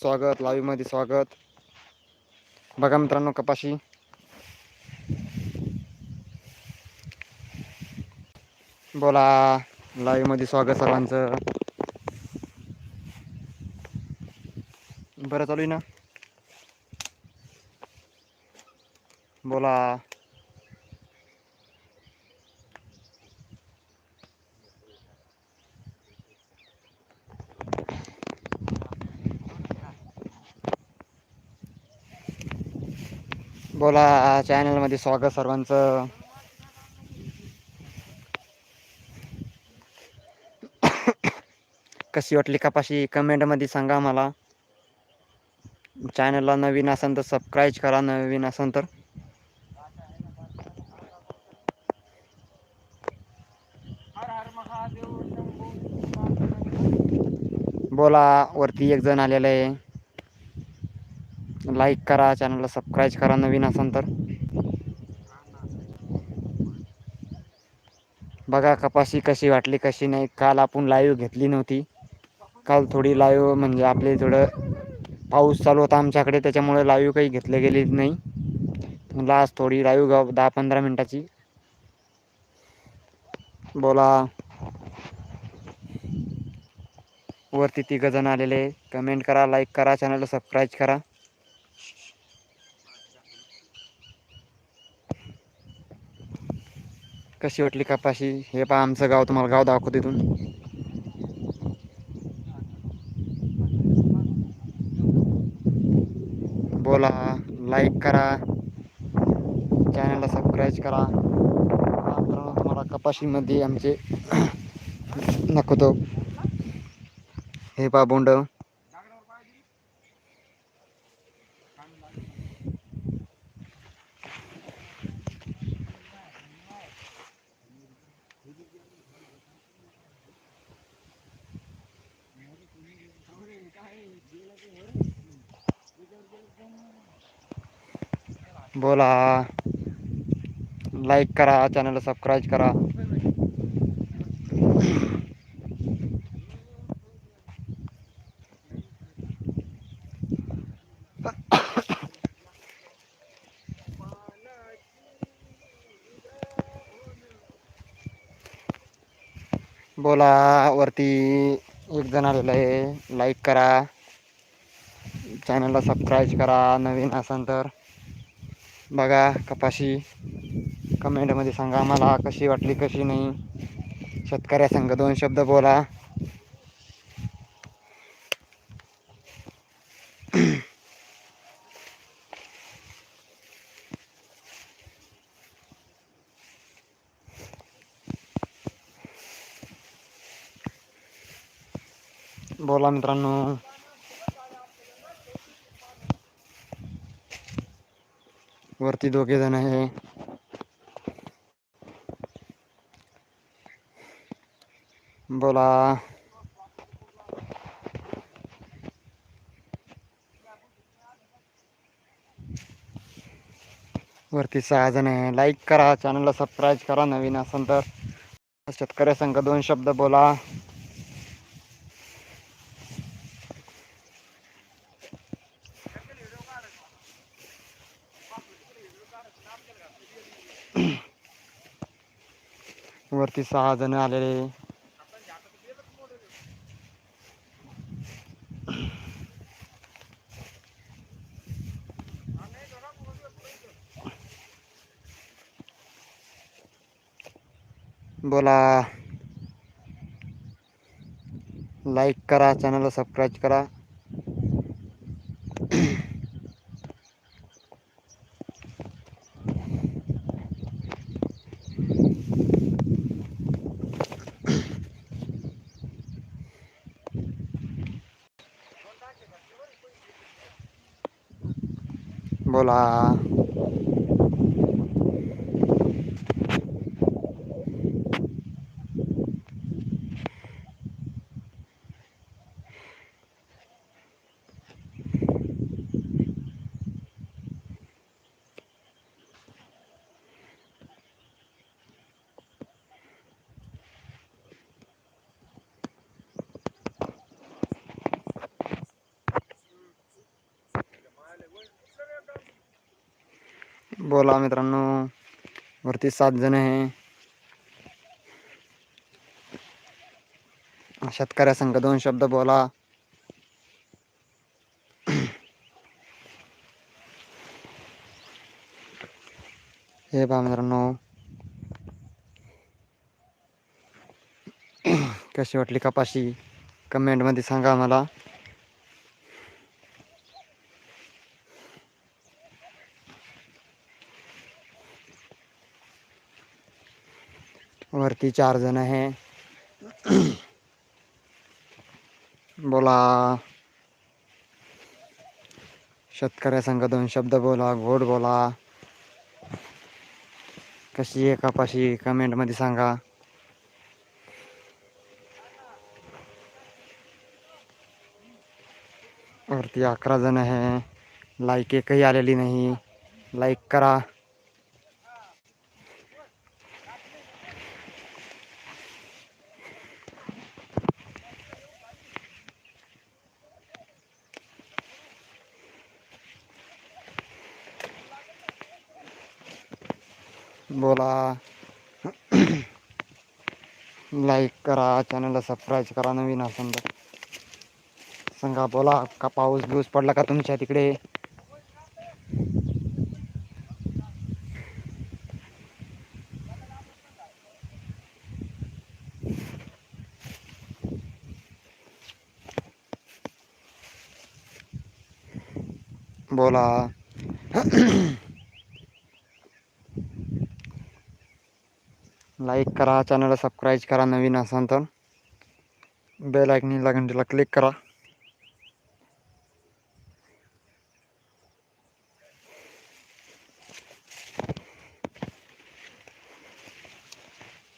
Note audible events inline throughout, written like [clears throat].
स्वागत लाईव्हमध्ये स्वागत. बघा मित्रांनो कपाशी. बोला लाईव्हमध्ये स्वागत सर्वांचं. बरं चालू आहे ना? बोला. बोला चॅनलमध्ये स्वागत सर्वांचं. कशी वाटली कपाशी? कमेंटमध्ये सांगा मला चॅनलला नवीन असेल तर सबस्क्राईब करा नवीन असेल तर. बोला वरती एक जण आलेलं आहे. लाईक करा चॅनलला सबस्क्राईब करा नवीन असाल तर. बघा कपाशी कशी वाटली कशी नाही. काल आपण लाईव्ह घेतली नव्हती. काल थोडी लाईव्ह म्हणजे आपले थोडं पाऊस चालू होता आमच्याकडे त्याच्यामुळे लाईव्ह काही घेतले गेली नाही. लास्ट आज थोडी लाईव्ह गाव दहा पंधरा मिनटाची. बोला. वरती तिघ जण आलेले. कमेंट करा लाईक करा चॅनलला सबस्क्राईब करा. कशी वाटली कपाशी? हे पहा आमचं गाव तुम्हाला गाव दाखवतो इथून. बोला लाईक करा. चॅनलला सबस्क्राईब करा. मित्रांनो तुम्हाला कपाशीमध्ये आमचे [coughs] दाखवतो. हे पहा बोंड. बोला. लाईक करा चॅनलला सबस्क्राईब करा. बोला वरती एक जण आलेलं आहे. लाईक करा. चॅनलला सबस्क्राईब करा नवीन असाल तर. बघा कपाशी कमेंटमध्ये सांगा. मला कशी वाटली कशी नाही? शेतकऱ्या संघ दोन शब्द बोला. बोला मित्रांनो. वरती दोघे जण आहे. बोला. वरती सहा जण आहे. लाईक करा चॅनलला सबस्क्राईब करा नवीन असेल तर. शेतकऱ्या संघ दोन शब्द बोला. वरती सहा जण आलेले बोला लाईक करा चॅनलला सबस्क्राईब करा। बोला बोला मित्रांनो. वरती सात जण आहे. शेतकऱ्या संघ दोन शब्द बोला. हे पहा मित्रांनो. कशी वाटली कपाशी? कमेंटमध्ये सांगा मला वरती चार जण आहे बोला शेतकऱ्या संघ दोन शब्द बोला गोड बोला। कशी आहे कपाशी कमेंटमध्ये सांगा। वरती अकरा जण आहे लाईक एकही आलेली नाही. लाईक करा. बोला. [clears throat] लाईक करा चॅनलला सबस्क्राईब करा नवीन असेल तर. सांगा बोला का पाऊस बिऊस पडला का तुमच्या तिकडे? बोला. लाईक करा चॅनलला सबस्क्राईब करा नवीन असाल तर. बेल आयकनीला घंटीला क्लिक करा.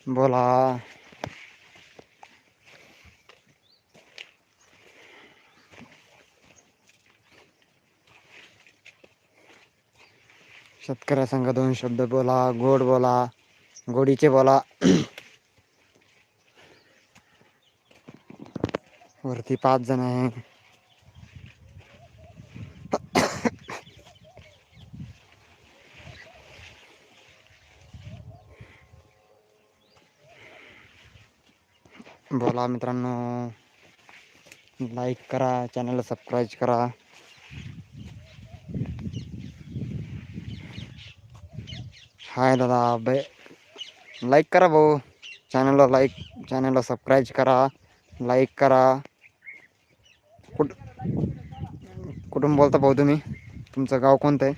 बोला. शेतकऱ्या संघ दोन शब्द बोला गोड बोला. गोडीचे बोला. वरती पाच जण आहे. बोला मित्रांनो. लाईक करा चॅनलला सबस्क्राईब करा. हाय दादा, बे लाईक करा भाऊ. चॅनलला लाईक चॅनलला सबस्क्राईब करा. लाईक करा. कुठ कुठून बोलता भाऊ तुम्ही? तुमचं गाव कोणतं आहे?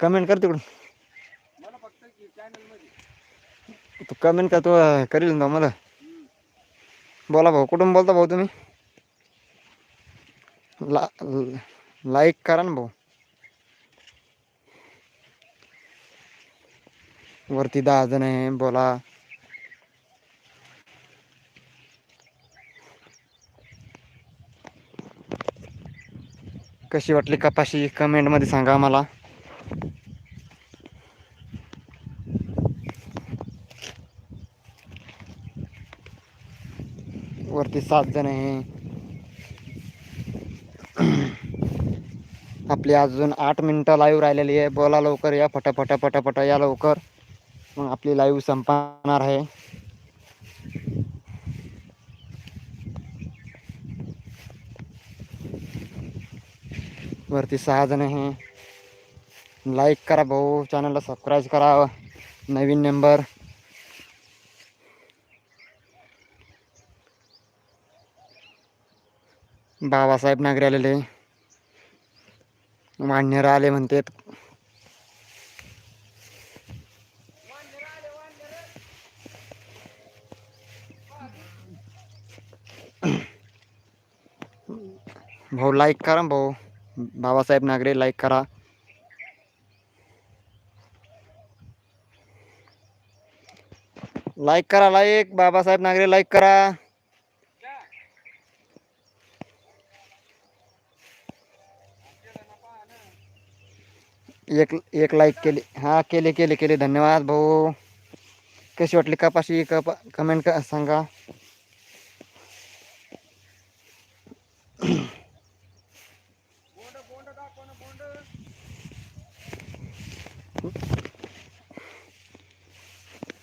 कमेंट कर तिकडून. तू कमेंट का तू करील ना मला. बोला भाऊ कुठून बोलता भाऊ तुम्ही? ला लाईक करा ना भाऊ. वरती दहा जण आहे बोला. कशी वाटली कपाशी कमेंटमध्ये सांगा मला वरती सात जण आहे. आपली अजून आठ मिनटं लाईव्ह राहिलेली आहे. बोला लवकर या फटाफटा फटाफटा या लवकर. मग आपली लाईव्ह संपणार आहे. वरती सहा जण आहे. लाईक करा भाऊ. चॅनलला सबस्क्राईब करा. नवीन नंबर बाबासाहेब नागरे आलेले. वाढणेर आले म्हणतात भाऊ लाईक करा भाऊ. बाबासाहेब नागरे लाईक करा. लाईक करा लाईक बाबासाहेब नागरे लाईक करा. एक एक लाइक के लिए हाँ, केले केले केले. धन्यवाद भाऊ. कशी वाटली कपाशी? कपा कमेंट का, सांगा.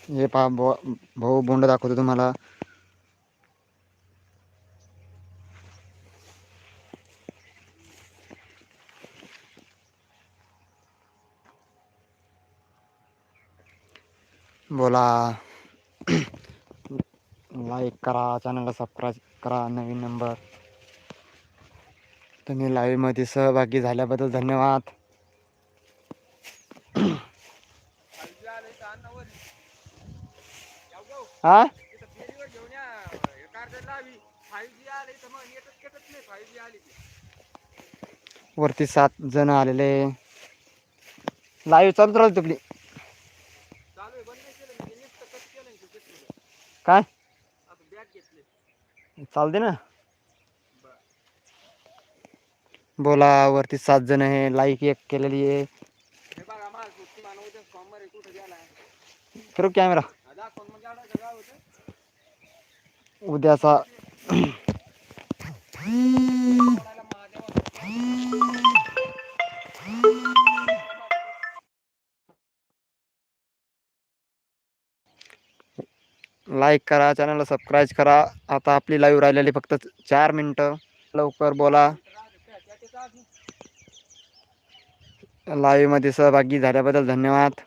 हे पहा भाऊ बोंड दाखवतो तुम्हाला. बोला. [clears throat] लाईक करा चॅनलला सबस्क्राईब करा नवीन नंबर तुम्ही लाईव्हमध्ये सहभागी झाल्याबद्दल धन्यवाद. [clears throat] हा वरती सात जण आलेले. लाईव्ह चालू राहते तुपली काय? चालते ना. बोला वरती सात जण आहे. लाईक एक केलेली आहे. करू कॅमेरा उद्याचा लाईक करा चॅनलला सबस्क्राईब करा. आता आपली लाईव्ह राहिलेली फक्त चार मिनटं. लवकर बोला. लाईव्हमध्ये सहभागी झाल्याबद्दल धन्यवाद.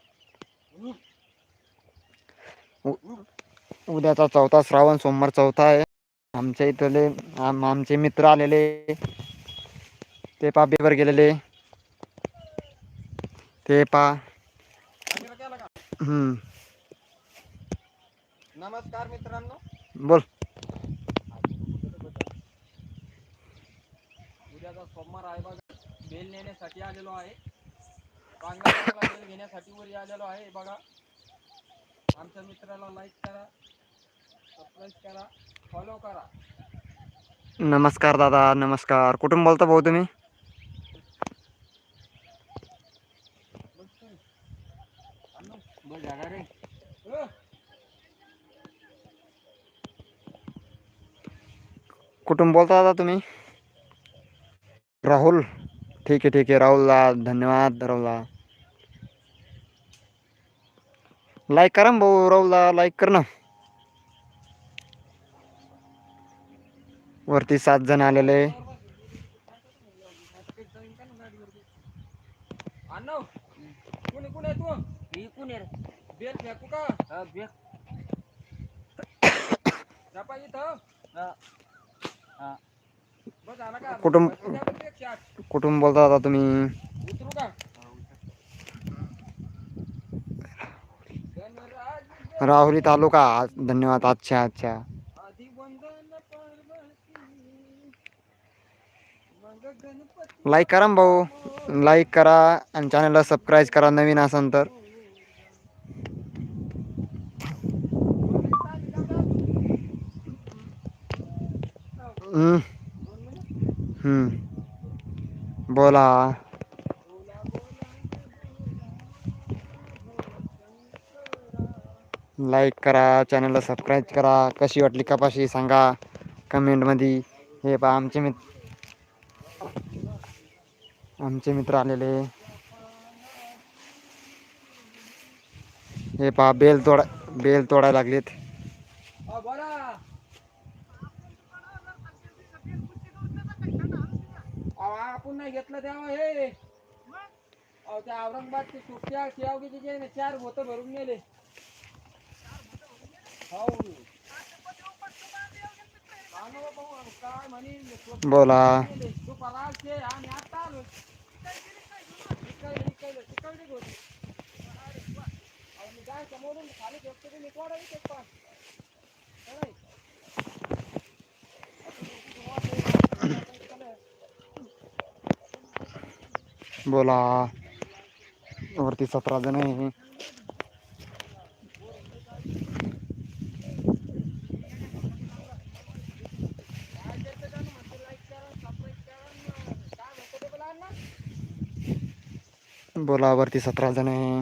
उद्याचा चौथा श्रावण सोमवार चौथा आहे. आमच्या इथले आम आमचे मित्र आलेले. ते पा गेलेले. ते पा. हम्म. नमस्कार मित्रांनो. बोल. उद्याचा सोमवार आहे बघा. बेल नेण्यासाठी आलेलो आहे. बेल घेण्यासाठी वर आलेलो आहे बघा. आमच्या मित्राला लाईक करा. सबस्क्राईब करा. फॉलो करा. नमस्कार दादा नमस्कार. कुठून बोलता भाऊ तुम्ही? बोल जागा रे. कुठून बोलता दादा तुम्ही? राहुल. ठीक आहे ठीक आहे. राहुलला धन्यवाद राहुलला. लाईक करा भाऊ राहुलला लाईक कर ना. वरती सात जण आलेले. [coughs] कुटुंब कुटुंब बोलता आता तुम्ही? राहुरी तालुका. धन्यवाद. अच्छा अच्छा लाईक करा भाऊ. लाईक करा आणि चॅनलला सबस्क्राईब करा. नवीन असेल तर. बोला। लाईक करा चॅनलला सबस्क्राईब करा. कशी वाटली कपाशी सांगा. कमेंटमध्ये हे पहा, आमचे मित्र आमचे मित्र आलेले. हे पहा, बेल तोडा बेल तोडायला लागलेत. अ, बोला अहो, आपण नाही घेतलं तेव्हा हे. अहो त्या औरंगाबादची सुट्ट्या शेवगीची जे आहे ना, चार भोत भरून गेले हो. हा ना बाबा, भाऊ, काय म्हणीन, स्वप्न बोला. गेले. दुपारा आलते, आम्ही आता आलो. इकडे, इकडे, तिकडे होते. अहो, मी काय समोरून खाली झोपतो ते मी कोणा बोला। वरती सतरा जण आहे बोला वरती सतरा जण आहे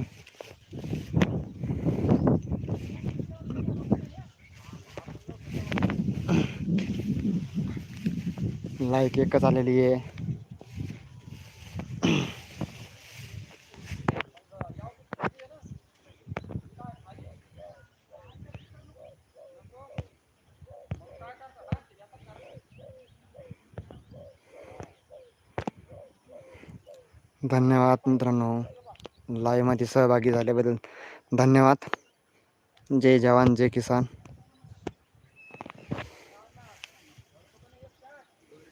लाईक एकच आलेली धन्यवाद मित्रांनो. लाईव्हमध्ये सहभागी झाल्याबद्दल धन्यवाद. जय जवान जय किसान.